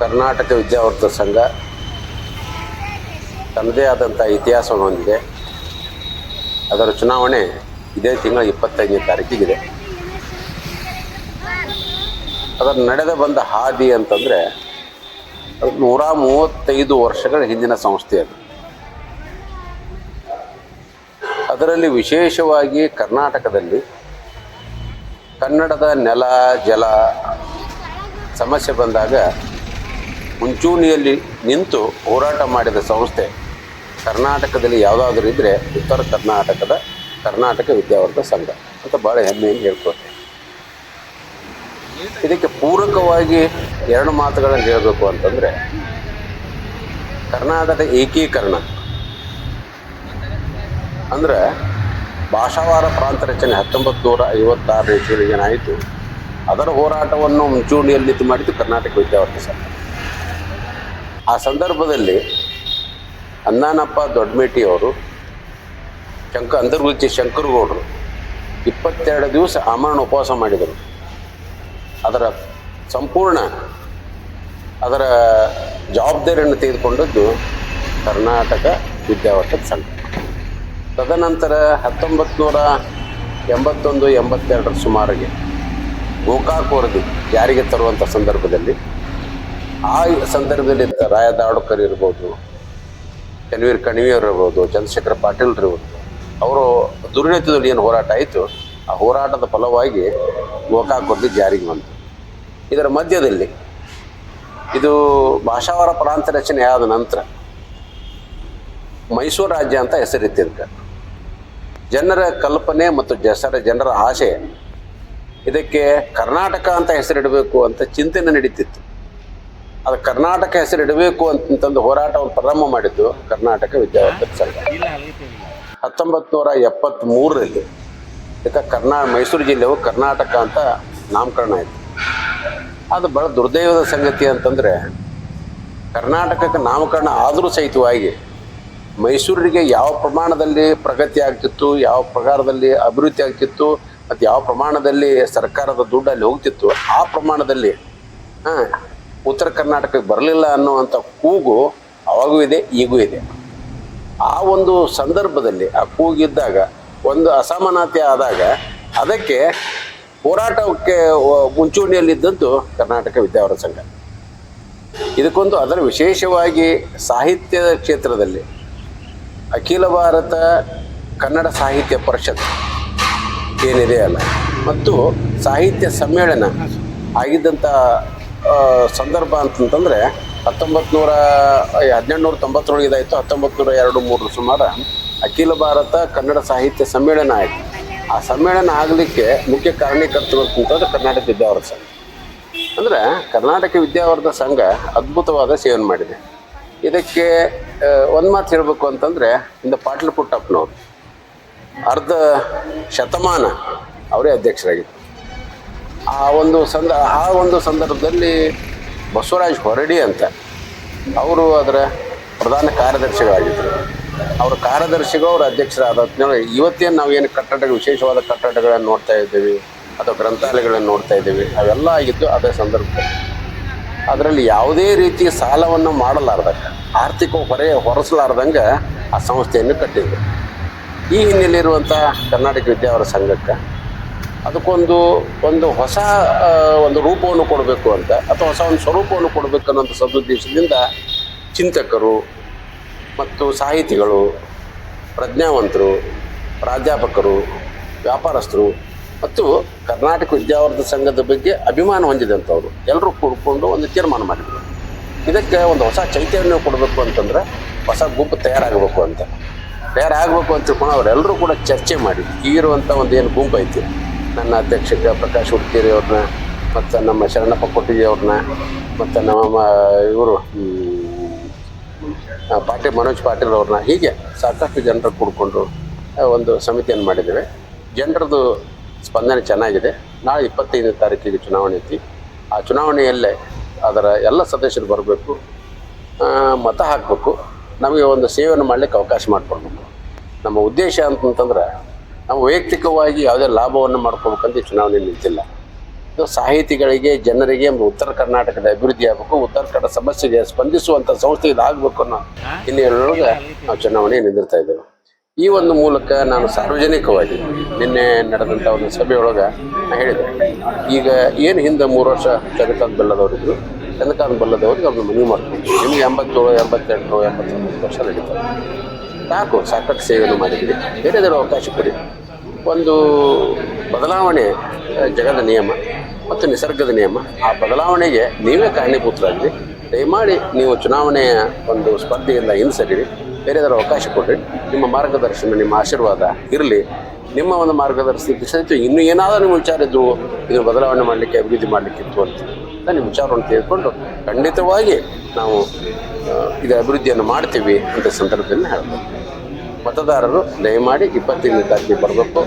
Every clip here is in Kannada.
ಕರ್ನಾಟಕ ವಿದ್ಯಾವರ್ಧಕ ಸಂಘ ತನ್ನದೇ ಆದಂಥ ಇತಿಹಾಸವನ್ನು ಹೊಂದಿದೆ. ಅದರ ಚುನಾವಣೆ ಇದೇ ತಿಂಗಳ ಇಪ್ಪತ್ತೈದನೇ ತಾರೀಕಿಗಿದೆ. ಅದರ ನಡೆದ ಬಂದ ಹಾದಿ ಅಂತಂದರೆ ಅದು ನೂರ ಮೂವತ್ತೈದು ವರ್ಷಗಳ ಹಿಂದಿನ ಸಂಸ್ಥೆ ಅದು. ಅದರಲ್ಲಿ ವಿಶೇಷವಾಗಿ ಕರ್ನಾಟಕದಲ್ಲಿ ಕನ್ನಡದ ನೆಲ, ಜಲ ಸಮಸ್ಯೆ ಬಂದಾಗ ಮುಂಚೂಣಿಯಲ್ಲಿ ನಿಂತು ಹೋರಾಟ ಮಾಡಿದ ಸಂಸ್ಥೆ ಕರ್ನಾಟಕದಲ್ಲಿ ಯಾವುದಾದ್ರೂ ಇದ್ದರೆ ಉತ್ತರ ಕರ್ನಾಟಕದ ಕರ್ನಾಟಕ ವಿದ್ಯಾವರ್ಧಕ ಸಂಘ ಅಂತ ಭಾಳ ಹೆಮ್ಮೆಯನ್ನು ಹೇಳ್ಕೊಳ್ತೇನೆ. ಇದಕ್ಕೆ ಪೂರಕವಾಗಿ ಎರಡು ಮಾತುಗಳನ್ನು ಹೇಳಬೇಕು ಅಂತಂದರೆ, ಕರ್ನಾಟಕದ ಏಕೀಕರಣ ಅಂದರೆ ಭಾಷಾವಾರ ಪ್ರಾಂತ ರಚನೆ ಹತ್ತೊಂಬತ್ತು ನೂರ ಐವತ್ತಾರು ಇಸ್ವಿಯಲ್ಲಿ ಏನಾಯಿತು, ಅದರ ಹೋರಾಟವನ್ನು ಮುಂಚೂಣಿಯಲ್ಲಿ ಮಾಡಿದ್ದು ಕರ್ನಾಟಕ ವಿದ್ಯಾವರ್ಧಕ ಸಂಘ. ಆ ಸಂದರ್ಭದಲ್ಲಿ ಅನ್ನಾನಪ್ಪ ದೊಡ್ಡಮೇಟಿಯವರು, ಶಂಕ ಅಂತರ್ಗುಚ್ಚಿ ಶಂಕರಗೌಡರು ಇಪ್ಪತ್ತೆರಡು ದಿವಸ ಅಮರಣ ಉಪವಾಸ ಮಾಡಿದರು. ಅದರ ಸಂಪೂರ್ಣ ಅದರ ಜವಾಬ್ದಾರಿಯನ್ನು ತೆಗೆದುಕೊಂಡದ್ದು ಕರ್ನಾಟಕ ವಿದ್ಯಾವರ್ಧಕ ಸಂಘ. ತದನಂತರ ಹತ್ತೊಂಬತ್ತು ನೂರ ಎಂಬತ್ತೊಂದು, ಎಂಬತ್ತೆರಡರ ಸುಮಾರಿಗೆ ಗೋಕಾಕ್ ವರದಿ ಜಾರಿಗೆ ತರುವಂಥ ಸಂದರ್ಭದಲ್ಲಿ ಆ ಸಂದರ್ಭದಲ್ಲಿ ರಾಯ ದಾವಡ್ಕರ್ ಇರ್ಬೋದು ಕನ್ವೀರ್ ಕಣಿವೆಯವರು ಇರ್ಬೋದು, ಚಂದ್ರಶೇಖರ್ ಪಾಟೀಲ್ ಇರ್ಬೋದು, ಅವರು ದುರ್ನೀತಿದಲ್ಲಿ ಏನು ಹೋರಾಟ ಆಯಿತು, ಆ ಹೋರಾಟದ ಫಲವಾಗಿ ಗೋಕಾಕ್ ಜಾರಿಗೆ ಬಂತು. ಇದರ ಮಧ್ಯದಲ್ಲಿ ಇದು ಭಾಷಾವರ ಪ್ರಾಂತ ರಚನೆ ಆದ ನಂತರ ಮೈಸೂರು ರಾಜ್ಯ ಅಂತ ಹೆಸರಿತ್ತಿದ್ದ ಜನರ ಕಲ್ಪನೆ ಮತ್ತು ಜಸರ ಜನರ ಆಸೆ, ಇದಕ್ಕೆ ಕರ್ನಾಟಕ ಅಂತ ಹೆಸರಿಡಬೇಕು ಅಂತ ಚಿಂತನೆ ನಡೀತಿತ್ತು. ಅದು ಕರ್ನಾಟಕ ಹೆಸರಿಡಬೇಕು ಅಂತಂದು ಹೋರಾಟವನ್ನು ಪ್ರಾರಂಭ ಮಾಡಿದ್ದು ಕರ್ನಾಟಕ ವಿದ್ಯಾವರ್ಧಕ ಸಂಘ. ಹತ್ತೊಂಬತ್ತು ನೂರ ಎಪ್ಪತ್ತ್ಮೂರರಲ್ಲಿ ಇದಕ್ಕೆ ಕರ್ನಾ ಮೈಸೂರು ಜಿಲ್ಲೆಯು ಕರ್ನಾಟಕ ಅಂತ ನಾಮಕರಣ ಆಯಿತು. ಅದು ಭಾಳ ದುರ್ದೈವದ ಸಂಗತಿ ಅಂತಂದರೆ ಕರ್ನಾಟಕಕ್ಕೆ ನಾಮಕರಣ ಆದರೂ ಸಹಿತವಾಗಿ ಮೈಸೂರಿಗೆ ಯಾವ ಪ್ರಮಾಣದಲ್ಲಿ ಪ್ರಗತಿ ಆಗ್ತಿತ್ತು ಯಾವ ಪ್ರಕಾರದಲ್ಲಿ ಅಭಿವೃದ್ಧಿ ಆಗ್ತಿತ್ತು ಮತ್ತು ಯಾವ ಪ್ರಮಾಣದಲ್ಲಿ ಸರ್ಕಾರದ ದುಡ್ಡು ಅಲ್ಲಿ ಹೋಗ್ತಿತ್ತು ಆ ಪ್ರಮಾಣದಲ್ಲಿ ಹಾಂ ಉತ್ತರ ಕರ್ನಾಟಕಕ್ಕೆ ಬರಲಿಲ್ಲ ಅನ್ನುವಂಥ ಕೂಗು ಅವಾಗೂ ಇದೆ, ಈಗೂ ಇದೆ. ಆ ಒಂದು ಸಂದರ್ಭದಲ್ಲಿ, ಆ ಕೂಗಿದ್ದಾಗ ಒಂದು ಅಸಮಾನತೆ ಆದಾಗ ಅದಕ್ಕೆ ಹೋರಾಟಕ್ಕೆ ಮುಂಚೂಣಿಯಲ್ಲಿದ್ದದ್ದು ಕರ್ನಾಟಕ ವಿದ್ಯಾವರ ಸಂಘ. ಇದಕ್ಕೊಂದು ಅದರ ವಿಶೇಷವಾಗಿ ಸಾಹಿತ್ಯದ ಕ್ಷೇತ್ರದಲ್ಲಿ ಅಖಿಲ ಭಾರತ ಕನ್ನಡ ಸಾಹಿತ್ಯ ಪರಿಷತ್ ಏನಿದೆ ಅಲ್ಲ, ಮತ್ತು ಸಾಹಿತ್ಯ ಸಮ್ಮೇಳನ ಆಗಿದ್ದಂಥ ಸಂದರ್ಭ ಅಂತಂತಂದರೆ ಹತ್ತೊಂಬತ್ತು ನೂರ ಹದಿನೆಂಟು ನೂರ ತೊಂಬತ್ತರೊಳಗೆ ಇದಾಯಿತು. ಹತ್ತೊಂಬತ್ತು ನೂರ ಎರಡು ಮೂರು ಸುಮಾರು ಅಖಿಲ ಭಾರತ ಕನ್ನಡ ಸಾಹಿತ್ಯ ಸಮ್ಮೇಳನ ಆಯಿತು. ಆ ಸಮ್ಮೇಳನ ಆಗಲಿಕ್ಕೆ ಮುಖ್ಯ ಕಾರಣೀಕರ್ತರು ಅಂತಂದ್ರೆ ಕರ್ನಾಟಕ ವಿದ್ಯಾವರ್ಧ ಸಂಘ. ಅಂದರೆ ಕರ್ನಾಟಕ ವಿದ್ಯಾವರ್ಧ ಸಂಘ ಅದ್ಭುತವಾದ ಸೇವನೆ ಮಾಡಿದೆ. ಇದಕ್ಕೆ ಒಂದು ಮಾತು ಹೇಳಬೇಕು ಅಂತಂದರೆ, ಇಂದ ಪಾಟ್ಲ ಪುಟ್ಟಪ್ಪನವರು ಅರ್ಧ ಶತಮಾನ ಅವರೇ ಅಧ್ಯಕ್ಷರಾಗಿದ್ದರು. ಆ ಒಂದು ಸಂದ, ಆ ಒಂದು ಸಂದರ್ಭದಲ್ಲಿ ಬಸವರಾಜ್ ಹೊರಡಿ ಅಂತ ಅವರು ಅದರ ಪ್ರಧಾನ ಕಾರ್ಯದರ್ಶಿಗಳಾಗಿದ್ದರು. ಅವರ ಕಾರ್ಯದರ್ಶಿಗೂ ಅವರು ಅಧ್ಯಕ್ಷರಾದ ಇವತ್ತೇನು ನಾವು ಏನು ಕಟ್ಟಡ ವಿಶೇಷವಾದ ಕಟ್ಟಡಗಳನ್ನು ನೋಡ್ತಾ ಇದ್ದೀವಿ, ಅಥವಾ ಗ್ರಂಥಾಲಯಗಳನ್ನು ನೋಡ್ತಾ ಇದ್ದೀವಿ, ಅವೆಲ್ಲ ಆಗಿದ್ದು ಅದೇ ಸಂದರ್ಭದಲ್ಲಿ. ಅದರಲ್ಲಿ ಯಾವುದೇ ರೀತಿಯ ಸಾಲವನ್ನು ಮಾಡಲಾರ್ದಂಗೆ ಆರ್ಥಿಕ ಹೊರೆ ಹೊರಸಲಾರ್ದಂಗೆ ಆ ಸಂಸ್ಥೆಯನ್ನು ಕಟ್ಟಿದ್ರು. ಈ ಹಿನ್ನೆಲೆಯಿರುವಂಥ ಕರ್ನಾಟಕ ವಿದ್ಯಾವರ ಸಂಘಕ್ಕೆ ಅದಕ್ಕೊಂದು, ಒಂದು ಹೊಸ ಒಂದು ರೂಪವನ್ನು ಕೊಡಬೇಕು ಅಂತ, ಅಥವಾ ಹೊಸ ಒಂದು ಸ್ವರೂಪವನ್ನು ಕೊಡಬೇಕು ಅನ್ನೋಂಥ ಸದುದ್ದೇಶದಿಂದ ಚಿಂತಕರು ಮತ್ತು ಸಾಹಿತಿಗಳು, ಪ್ರಜ್ಞಾವಂತರು, ಪ್ರಾಧ್ಯಾಪಕರು, ವ್ಯಾಪಾರಸ್ಥರು ಮತ್ತು ಕರ್ನಾಟಕ ವಿದ್ಯಾವರ್ಧ ಸಂಘದ ಬಗ್ಗೆ ಅಭಿಮಾನ ಹೊಂದಿದಂಥವ್ರು, ಎಲ್ಲರೂ ಕೂಡಿಕೊಂಡು ಒಂದು ತೀರ್ಮಾನ ಮಾಡಿದರು. ಇದಕ್ಕೆ ಒಂದು ಹೊಸ ಚೈತನ್ಯ ಕೊಡಬೇಕು ಅಂತಂದ್ರೆ ಹೊಸ ಗುಂಪು ತಯಾರಾಗಬೇಕು ಅಂತ. ತಯಾರಾಗಬೇಕು ಅಂತ ತಿಳ್ಕೊಂಡು ಅವರೆಲ್ಲರೂ ಕೂಡ ಚರ್ಚೆ ಮಾಡಿ ಈಗಿರುವಂಥ ಒಂದು ಏನು ಗುಂಪು ಐತಿ. ನನ್ನ ಅಧ್ಯಕ್ಷಕ ಪ್ರಕಾಶ್ ಹುಡ್ಕೇರಿ ಅವ್ರನ್ನ, ಮತ್ತು ನಮ್ಮ ಶರಣಪ್ಪ ಕೊಟ್ಟಿಗೆ ಅವ್ರನ್ನ, ಮತ್ತು ನಮ್ಮ ಇವರು ಪಾಟೀಲ್ ಮನೋಜ್ ಪಾಟೀಲ್ ಅವ್ರನ್ನ, ಹೀಗೆ ಸಾಕಷ್ಟು ಜನರು ಕೂಡಿಕೊಂಡು ಒಂದು ಸಮಿತಿಯನ್ನು ಮಾಡಿದ್ದೇವೆ. ಜನರದು ಸ್ಪಂದನೆ ಚೆನ್ನಾಗಿದೆ. ನಾಳೆ ಇಪ್ಪತ್ತೈದನೇ ತಾರೀಕಿಗೆ ಚುನಾವಣೆ ಐತಿ. ಆ ಚುನಾವಣೆಯಲ್ಲೇ ಅದರ ಎಲ್ಲ ಸದಸ್ಯರು ಬರಬೇಕು ಮತ ಹಾಕಬೇಕು. ನಮಗೆ ಒಂದು ಸೇವೆಯನ್ನು ಮಾಡಲಿಕ್ಕೆ ಅವಕಾಶ ಮಾಡಿಕೊಡ್ಬೇಕು. ನಮ್ಮ ಉದ್ದೇಶ ಅಂತಂತಂದ್ರೆ ನಾವು ವೈಯಕ್ತಿಕವಾಗಿ ಯಾವುದೇ ಲಾಭವನ್ನು ಮಾಡ್ಕೋಬೇಕಂತ ಚುನಾವಣೆ ನಿಂತಿಲ್ಲ. ಇದು ಸಾಹಿತಿಗಳಿಗೆ, ಜನರಿಗೆ, ಉತ್ತರ ಕರ್ನಾಟಕದ ಅಭಿವೃದ್ಧಿ ಆಗಬೇಕು, ಉತ್ತರ ಕನ್ನಡ ಸಮಸ್ಯೆಗೆ ಸ್ಪಂದಿಸುವಂಥ ಸಂಸ್ಥೆ ಇದಾಗಬೇಕು ಅನ್ನೋ ಹಿನ್ನೆಲೆಯೊಳಗೆ ನಾವು ಚುನಾವಣೆ ನಿಂದಿರ್ತಾ ಇದ್ದೇವೆ. ಈ ಒಂದು ಮೂಲಕ ನಾನು ಸಾರ್ವಜನಿಕವಾಗಿ ನಿನ್ನೆ ನಡೆದಂಥ ಒಂದು ಸಭೆಯೊಳಗೆ ನಾನು ಹೇಳಿದೆ. ಈಗ ಏನು ಹಿಂದೆ ಮೂರು ವರ್ಷ ಚಂದ್ರಕಾಂತ್ ಬೆಲ್ಲದವರಿದ್ರು ಚಂದ್ರಕಾಂತ್ ಬಲ್ಲದವ್ರಿಗೆ ಅವ್ರನ್ನ ಮನವಿ ಮಾಡ್ಕೊಂಡು ನಿಮಗೆ ಎಂಬತ್ತೇಳು, ಎಂಬತ್ತೆಂಟು, ಎಂಬತ್ತೊಂಬತ್ತು ವರ್ಷ ನಡೀತಾರೆ ಸಾಕು, ಸಾಕಷ್ಟು ಸೇವೆಯನ್ನು ಮಾಡಿದ್ದೀರಿ. ಬೇರೆ ಬೇರೆ ಅವಕಾಶ ಕೊಡಿ. ಒಂದು ಬದಲಾವಣೆ ಜಗದ ನಿಯಮ ಮತ್ತು ನಿಸರ್ಗದ ನಿಯಮ. ಆ ಬದಲಾವಣೆಗೆ ನೀವೇ ಕಾರಣೀಭೂತರಾಗಿರಿ. ದಯಮಾಡಿ ನೀವು ಚುನಾವಣೆಯ ಒಂದು ಸ್ಪರ್ಧೆಯಿಂದ ಹಿಂಸರಿ ಬೇರೆದರ ಅವಕಾಶ ಕೊಡ್ರಿ. ನಿಮ್ಮ ಮಾರ್ಗದರ್ಶನ, ನಿಮ್ಮ ಆಶೀರ್ವಾದ ಇರಲಿ. ನಿಮ್ಮ ಒಂದು ಮಾರ್ಗದರ್ಶನ ಸಹಿತ ಇನ್ನೂ ಏನಾದರೂ ನಿಮ್ಮ ವಿಚಾರ ಇದ್ದು ಇದನ್ನು ಬದಲಾವಣೆ ಮಾಡಲಿಕ್ಕೆ, ಅಭಿವೃದ್ಧಿ ಮಾಡಲಿಕ್ಕಿತ್ತು ಅಂತ ನಾನು ನಿಮ್ಮ ವಿಚಾರವನ್ನು ತೆಗೆದುಕೊಂಡು ಖಂಡಿತವಾಗಿ ನಾವು ಇದು ಅಭಿವೃದ್ಧಿಯನ್ನು ಮಾಡ್ತೀವಿ ಅಂತ ಸಂದರ್ಭದಲ್ಲಿ ಹೇಳ್ಬೋದು ಮತದಾರರು ದಯಮಾಡಿ ಇಪ್ಪತ್ತೈದನೇ ತಾರೀಕಿಗೆ ಬರಬೇಕು.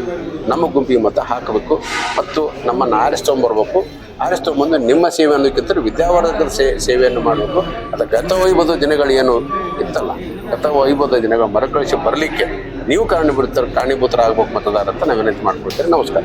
ನಮ್ಮ ಗುಂಪಿಗೆ ಮತ ಹಾಕಬೇಕು. ಮತ್ತು ನಮ್ಮನ್ನು ಆರಿಸ್ಕೊಂಬರ್ಬೇಕು ಆರಿಸ್ಕೊಂಬಂದು ನಿಮ್ಮ ಸೇವೆ ಅನ್ನೋಕ್ಕಿಂತ ವಿದ್ಯಾವರ್ಧಕರ ಸೇ, ಸೇವೆಯನ್ನು ಮಾಡಬೇಕು. ಅದು ಗತ ದಿನಗಳೇನು ಇತ್ತಲ್ಲ. ಗತ ವೈಭವದ ದಿನಗಳು ಮರುಕಳಿಸಿ ಬರಲಿಕ್ಕೆ ನೀವು ಕಾರಣೀಭೂತರು, ಕಾರಣೀಭೂತರಾಗಬೇಕು ಮತದಾರ ಅಂತ ನಾವು ವಿನಂತಿ ಮಾಡ್ಕೊಳ್ತೇವೆ ನಮಸ್ಕಾರ.